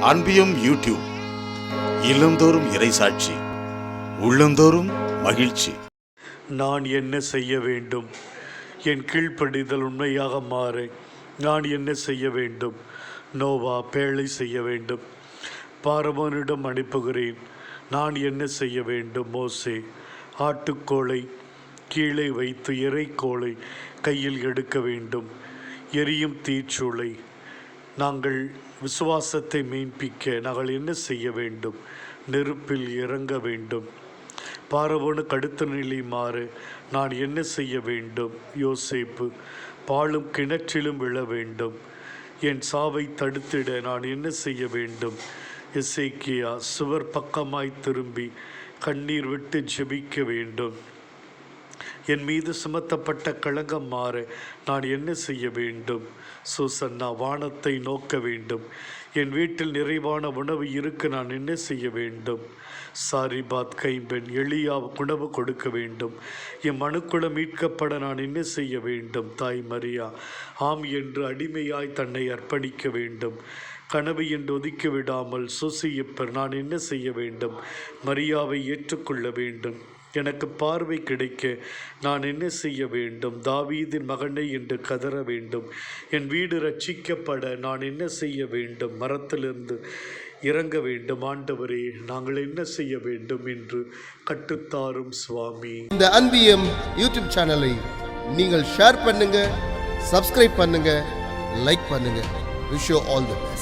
அன்பியம் YouTube இல்லந்தோறும் இறைசாட்சி உள்ளந்தோறும் மகிழ்ச்சி. நான் என்ன செய்ய வேண்டும்? என் கீழ்ப்படிதல் உண்மையாக மாற. நான் என்ன செய்ய வேண்டும்? நோவா பேழை செய்ய வேண்டும். பார்வோனிடம் அனுப்புகிறேன். நான் என்ன செய்ய வேண்டும்? மோசே ஆட்டுக்கோளை கீழே வைத்து இறைக்கோளை கையில் எடுக்க வேண்டும். எரியும் தீச்சூளை நாங்கள் விசுவாசத்தை மீன்பிக்க நாங்கள் என்ன செய்ய வேண்டும்? நெருப்பில் இறங்க வேண்டும். பார்வோனுக்கு அடுத்த நிலை மாறு. நான் என்ன செய்ய வேண்டும்? யோசிப்பு பாலும் கிணற்றிலும் விழ வேண்டும். என் சாவை தடுத்திட நான் என்ன செய்ய வேண்டும்? எசேக்கியா சுவர் பக்கமாய் திரும்பி கண்ணீர் விட்டு ஜெபிக்க வேண்டும். என் மீது சுமத்தப்பட்ட களங்கம் மாற நான் என்ன செய்ய வேண்டும்? சூசன்னா வானத்தை நோக்க வேண்டும். என் வீட்டில் நிறைவான உணவு இருக்க நான் என்ன செய்ய வேண்டும்? சாரிபாத் கைம்பெண் எளியா உணவு கொடுக்க வேண்டும். என் மனுக்குளம் மீட்கப்பட நான் என்ன செய்ய வேண்டும்? தாய் மரியா ஆம் என்று அடிமையாய் தன்னை அர்ப்பணிக்க வேண்டும். கனவு என்று ஒதுக்கி விடாமல் சுசியப்பர் நான் என்ன செய்ய வேண்டும்? மரியாவை ஏற்றுக்கொள்ள வேண்டும். எனக்கு பார்வை கிடைக்க நான் என்ன செய்ய வேண்டும்? தாவீதின் மகனை என்று கதற வேண்டும். என் வீடு ரட்சிக்கப்பட நான் என்ன செய்ய வேண்டும்? மரத்திலிருந்து இறங்க வேண்டும். ஆண்டவரே நாங்கள் என்ன செய்ய வேண்டும் என்று கட்டுத்தாரும் சுவாமி. இந்த அன்பியம் யூடியூப் சேனலை நீங்கள் ஷேர் பண்ணுங்க சப்ஸ்கிரைப் பண்ணுங்க லைக் பண்ணுங்க. Wish you all the best